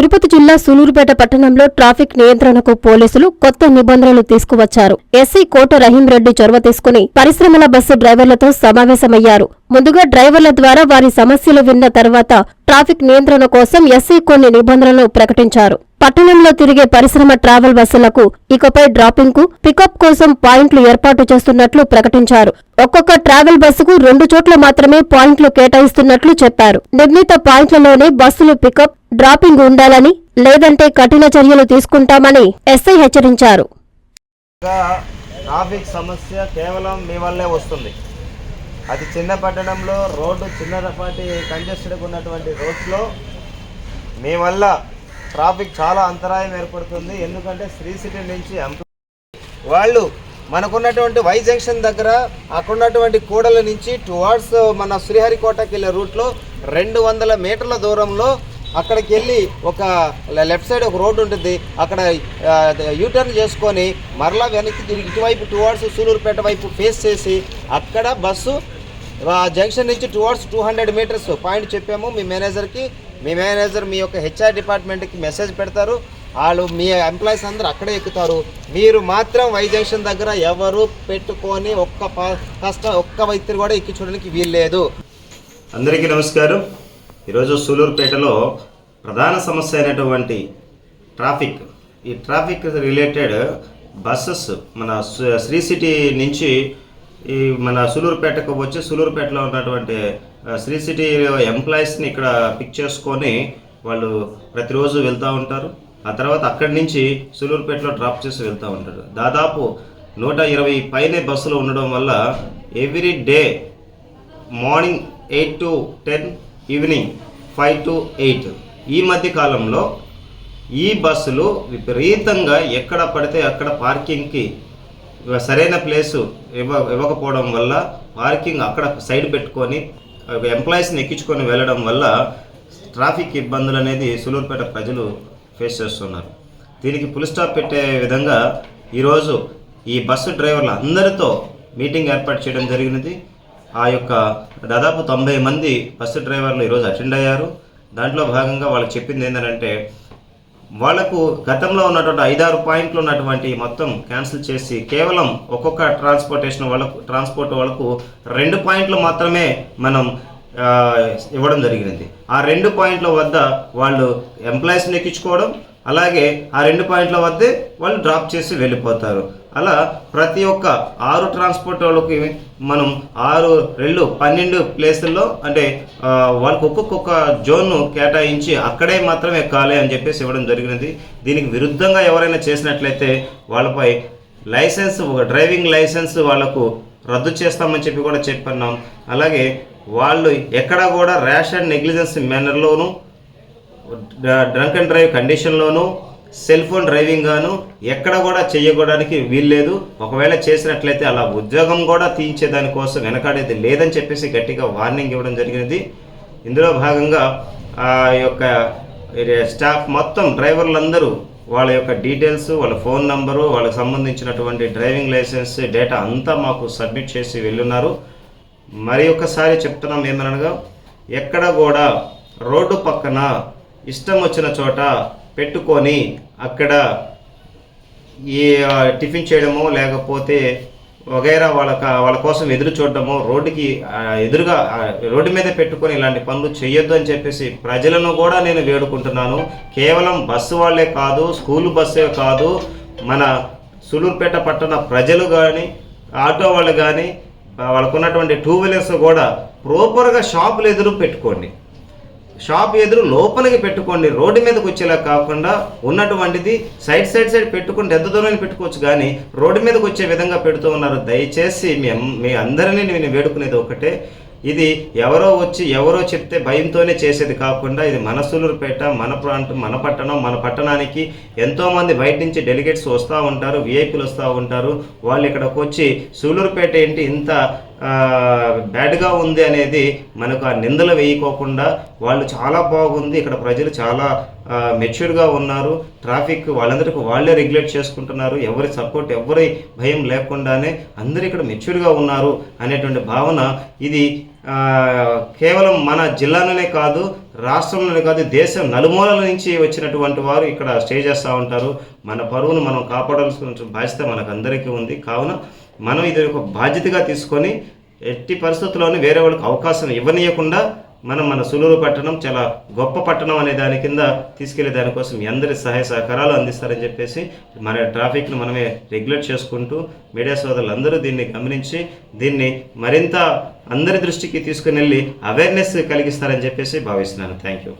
తిరుపతి జిల్లా సూలూరుపేట పట్టణంలో ట్రాఫిక్ నియంత్రణకు పోలీసులు కొత్త నిబంధనలు తీసుకువచ్చారు. ఎస్సీ కోట రహీంరెడ్డి చొరవ తీసుకుని పరిశ్రమల బస్సు డ్రైవర్లతో సమావేశమయ్యారు. ముందుగా డ్రైవర్ల ద్వారా వారి సమస్యలు విన్న తర్వాత ట్రాఫిక్ నియంత్రణ కోసం ఎస్సీ కొన్ని నిబంధనలు ప్రకటించారు. పట్టణంలో తిరిగే పరిశ్రమ ట్రావెల్ బస్సులకు ఇకపై డ్రాపింగ్కు పికప్ కోసం పాయింట్లు ఏర్పాటు చేస్తున్నట్లు ప్రకటించారు. ఒక్కొక్క ట్రావెల్ బస్సుకు రెండు చోట్ల మాత్రమే పాయింట్లు కేటాయిస్తున్నట్లు చెప్పారు. నిర్ణీత పాయింట్లలోనే బస్సులు పికప్ డ్రాపింగ్ ఉండాలని లేదంటే కఠిన చర్యలు తీసుకుంటామని ఎస్ఐ హెచ్చరించారు. ట్రాఫిక్ సమస్య కేవలం మీ వల్లే వస్తుంది. అది చిన్న పట్టణంలో రోడ్డు చిన్నపాటి కంజెస్టెడ్గా ఉన్నటువంటి రోడ్స్లో మీ వల్ల ట్రాఫిక్ చాలా అంతరాయం ఏర్పడుతుంది. ఎందుకంటే శ్రీ సిటీ నుంచి వాళ్ళు మనకున్నటువంటి వై జంక్షన్ దగ్గర అక్కడ ఉన్నటువంటి కూడల నుంచి టువార్డ్స్ మన శ్రీహరికోటకి వెళ్ళే రూట్లో రెండు వందల మీటర్ల దూరంలో అక్కడికి వెళ్ళి ఒక లెఫ్ట్ సైడ్ ఒక రోడ్డు ఉంటుంది. అక్కడ యూటర్న్ చేసుకొని మరలా వెనక్కి తిరిగి ఇటువైపు టువార్డ్స్ సూలూరుపేట వైపు ఫేస్ చేసి అక్కడ బస్సు జంక్షన్ నుంచి towards two hundred metres point చెప్పాము మీ మేనేజర్కి మీ మేనేజర్ మీ యొక్క హెచ్ఆర్ డిపార్ట్మెంట్కి మెసేజ్ పెడతారు. వాళ్ళు మీ ఎంప్లాయీస్ అందరూ అక్కడే ఎక్కుతారు. మీరు మాత్రం వై జంక్షన్ దగ్గర ఎవరు పెట్టుకొని ఒక్క ప- కష్ట ఒక్క వైద్యులు కూడా ఎక్కి చూడడానికి వీల్లేదు. అందరికీ నమస్కారం. ఈరోజు సూలూరుపేటలో ప్రధాన సమస్య అయినటువంటి ట్రాఫిక్. ఈ ట్రాఫిక్ రిలేటెడ్ బస్సెస్ మన శ్రీ సిటీ నుంచి ఈ మన సులూరుపేటకు వచ్చి సులూరుపేటలో ఉన్నటువంటి శ్రీ సిటీ ఎంప్లాయీస్ని ఇక్కడ పిక్ చేసుకొని వాళ్ళు ప్రతిరోజు వెళ్తూ ఉంటారు. ఆ తర్వాత అక్కడి నుంచి సులూరుపేటలో డ్రాప్ చేసి వెళ్తూ ఉంటారు. దాదాపు నూట ఇరవై పైనే బస్సులు ఉండడం వల్ల every day morning eight to ten evening five to eight ఈ మధ్య కాలంలో ఈ బస్సులు విపరీతంగా ఎక్కడ పడితే అక్కడ పార్కింగ్కి సరైన ప్లేసు ఇవ్వ ఇవ్వకపోవడం వల్ల పార్కింగ్ అక్కడ సైడ్ పెట్టుకొని ఎంప్లాయీస్ని ఎక్కించుకొని వెళ్ళడం వల్ల ట్రాఫిక్ ఇబ్బందులు అనేది సులూరుపేట ప్రజలు ఫేస్ చేస్తున్నారు. దీనికి ఫుల్ స్టాప్ పెట్టే విధంగా ఈరోజు ఈ బస్సు డ్రైవర్ల అందరితో మీటింగ్ ఏర్పాటు చేయడం జరిగినది. ఆ యొక్క దాదాపు తొంభై మంది బస్సు డ్రైవర్లు ఈరోజు అటెండ్ అయ్యారు. దాంట్లో భాగంగా వాళ్ళకి చెప్పింది ఏంటంటే వాళ్ళకు గతంలో ఉన్నటువంటి ఐదారు పాయింట్లు ఉన్నటువంటి మొత్తం క్యాన్సిల్ చేసి కేవలం ఒక్కొక్క ట్రాన్స్పోర్టేషన్ వాళ్ళకు ట్రాన్స్పోర్ట్ వాళ్ళకు రెండు పాయింట్లు మాత్రమే మనం ఇవ్వడం జరిగింది ఆ రెండు పాయింట్ల వద్ద వాళ్ళు ఎంప్లాయీస్ని ఎక్కించుకోవడం అలాగే ఆ రెండు పాయింట్ల వద్దే వాళ్ళు డ్రాప్ చేసి వెళ్ళిపోతారు. అలా ప్రతి ఒక్క ఆరు ట్రాన్స్పోర్ట్ వాళ్ళకి మనం ఆరు రెండు పన్నెండు ప్లేసుల్లో అంటే వాళ్ళకి ఒక్కొక్క జోన్ను కేటాయించి అక్కడే మాత్రమే ఎక్కాలి అని చెప్పేసి ఇవ్వడం జరిగినది. దీనికి విరుద్ధంగా ఎవరైనా చేసినట్లయితే వాళ్ళపై లైసెన్స్ ఒక డ్రైవింగ్ లైసెన్స్ వాళ్ళకు రద్దు చేస్తామని చెప్పి కూడా చెప్పన్నాం. అలాగే వాళ్ళు ఎక్కడ కూడా ర్యాష్ అండ్ నెగ్లిజెన్స్ మేనర్లోనూ డ్రంక్ అండ్ డ్రైవ్ కండిషన్లోనూ సెల్ ఫోన్ డ్రైవింగ్ గాను ఎక్కడ కూడా చేయకూడడానికి వీల్లేదు. ఒకవేళ చేసినట్లయితే అలా ఉద్యోగం కూడా తీయించే దానికోసం వెనకాడేది లేదని చెప్పేసి గట్టిగా వార్నింగ్ ఇవ్వడం జరిగినది. ఇందులో భాగంగా ఆ యొక్క స్టాఫ్ మొత్తం డ్రైవర్లందరూ వాళ్ళ యొక్క డీటెయిల్స్ వాళ్ళ ఫోన్ నంబరు వాళ్ళకి సంబంధించినటువంటి డ్రైవింగ్ లైసెన్స్ డేటా అంతా మాకు సబ్మిట్ చేసి వెళ్ళున్నారు. మరి ఒకసారి చెప్తున్నాం ఏమనగా ఎక్కడ కూడా రోడ్డు పక్కన ఇష్టం వచ్చిన చోట పెట్టుకొని అక్కడ ఈ టిఫిన్ చేయడమో లేకపోతే వగైరా వాళ్ళ వాళ్ళ కోసం ఎదురు చూడడము రోడ్డుకి ఎదురుగా రోడ్డు మీద పెట్టుకొని ఇలాంటి పనులు చేయొద్దు అని చెప్పేసి ప్రజలను కూడా నేను వేడుకుంటున్నాను. కేవలం బస్సు వాళ్ళే కాదు స్కూల్ బస్సే కాదు మన సులూరుపేట పట్టణ ప్రజలు కానీ ఆటో వాళ్ళు కానీ వాళ్ళకున్నటువంటి టూ వీలర్స్ కూడా ప్రాపర్గా షాపులు ఎదురు పెట్టుకోండి. షాప్ ఎదురు లోపలికి పెట్టుకోండి. రోడ్డు మీదకి వచ్చేలా కాకుండా ఉన్నటువంటిది సైడ్ సైడ్ సైడ్ పెట్టుకుంటే ఎంత దూరం పెట్టుకోవచ్చు కానీ రోడ్డు మీదకి వచ్చే విధంగా పెడుతూ ఉన్నారు. దయచేసి మీ మీ అందరినీ నేను వేడుకునేది ఒకటే. ఇది ఎవరో వచ్చి ఎవరో చెప్తే భయంతోనే చేసేది కాకుండా ఇది మన సూలూరుపేట మన ప్రాంతం మన పట్టణం మన పట్టణానికి ఎంతోమంది బయట నుంచి డెలిగేట్స్ వస్తూ ఉంటారు విఐపీలు వస్తూ ఉంటారు. వాళ్ళు ఇక్కడికి వచ్చి సూలూరుపేట ఏంటి ఇంత బ్యాడ్గా ఉంది అనేది మనకు ఆ నిందలు వేయకోకుండా వాళ్ళు చాలా బాగుంది ఇక్కడ ప్రజలు చాలా మెచ్యూర్గా ఉన్నారు. ట్రాఫిక్ వాళ్ళందరికీ వాళ్ళే రెగ్యులేట్ చేసుకుంటున్నారు. ఎవరి సపోర్ట్ ఎవరి భయం లేకుండానే అందరూ ఇక్కడ మెచ్యూర్గా ఉన్నారు అనేటువంటి భావన ఇది కేవలం మన జిల్లాలోనే కాదు రాష్ట్రంలోనే కాదు దేశం నలుమూలల నుంచి వచ్చినటువంటి వారు ఇక్కడ స్టే చేస్తూ ఉంటారు. మన పరువును మనం కాపాడాల్సిన బాధ్యత మనకు అందరికీ ఉంది. కావున మనం ఇది ఒక బాధ్యతగా తీసుకొని ఎట్టి పరిస్థితుల్లోనూ వేరే వాళ్ళకి అవకాశం ఇవ్వనీయకుండా మనం మన సులూరు పట్టణం చాలా గొప్ప పట్టణం అనే దాని కింద తీసుకెళ్ళే దానికోసం అందరి సహాయ సహకారాలు అందిస్తారని చెప్పేసి మన ట్రాఫిక్ను మనమే రెగ్యులేట్ చేసుకుంటూ మీడియా సోదరులు అందరూ దీన్ని గమనించి దీన్ని మరింత అందరి దృష్టికి తీసుకుని వెళ్ళి అవేర్నెస్ కలిగిస్తారని చెప్పేసి భావిస్తున్నాను. Thank you